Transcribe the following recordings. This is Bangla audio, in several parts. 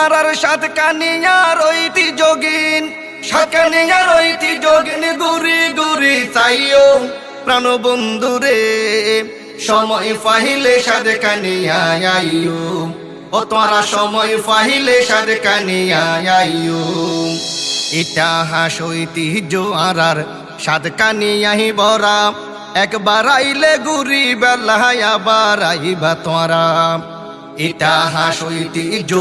আর আর সাত কানিয়ার ঐতি যোগিন সাত কানিয়ার ঐতি যোগিন, গুরি গুরি চাইও প্রাণ বন্ধু রে। সময় পাহিলে সাদ কানিয়া আইও ও তোরা সময় পাহিলে সাদ কানিয়া আইও ইতিহাস ঐতিহ্য আর আর সাদ কানিয়াহি বরা, একবার আইলে গুরি বেলায় আবার আইবা তোরা ইতিহাস ঐতিহ্য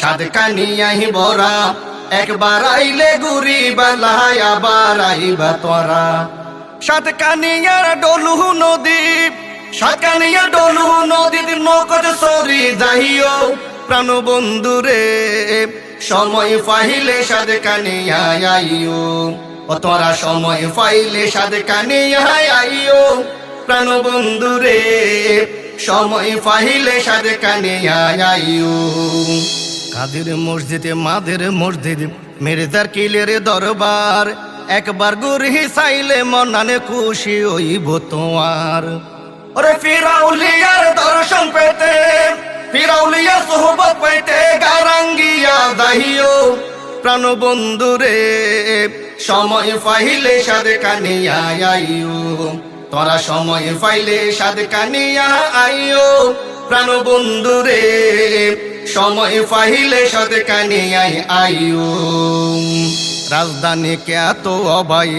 সাদ কানিয়াহি বরা। একবার আইলে গুরি বেলায় আবার আইবা তোরা। সাত কানিয়ার ডলু নদী সাত কানিয়া ডলু নদীর নকট সরি যাইও। প্রাণ বন্ধু রে, সময় পাইলে সাদ কানিয়া আইও। ও তোরা সময় পাইলে সাদ কানিয়া আইও। প্রাণ বন্ধু রে সময় পাইলে সাদ কানিয়া আইও কাদের মসজিদে, মাদের মসজিদ, মির্জার কিলের দরবার। একবার গুরি চাইলে মনানে খুশি হইব তোমার। ওরে ফিরাউলিয়ার দর্শন পেতে ফিরাউলিয়ার সোহবত পেতে গারাঙ্গিয়া দাহিও। প্রাণ বন্ধু রে সময় পাইলে সাদে কানিয়া আইও তোরা সময় পাইলে সাদে কানিয়া আইও প্রাণ বন্ধু রে। সময় পাইলে সাদে কানিয়াই আইও। রাজধানী কে তো অবাই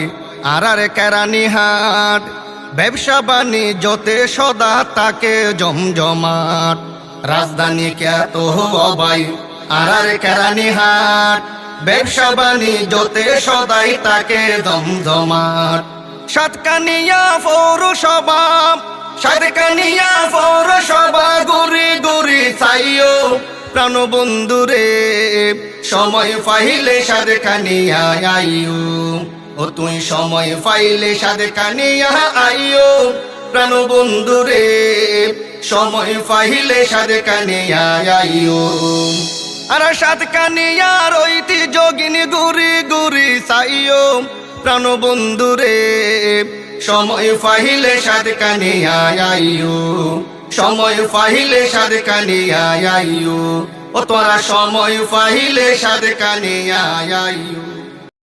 আর আর কেরানি হাট ব্যবসা বাণিজ্যতে সদা তাকে জমজমাট। রাজধানী কে তো অবাই আর আর কেরানি হাট ব্যবসা বাণিজ্যতে সদাই তাকে দমদমাট সাতকানিয়া পৌরসভা সাতকানিয়া পৌরসভা, গুরি গুরি চাইও প্রাণ বন্ধু রে। সময় পাইলে সাদ কানিয়া আইও, ও তুই সময় পাইলে সাদ কানিয়া আইও প্রাণ বন্ধু রে। সময় পাইলে সাদ কানিয়া আইও। আর সাত কানিয়ার ঐতি যোগিনী গুরি গুরি চাইও প্রাণ বন্ধু রে, সময় ফাহিলে সাদ কানে আয়াইও সময় ফাহিলে সাদ কানে আয়াইও ও তোরা সময় ফাহিলে সাদ কানে আইও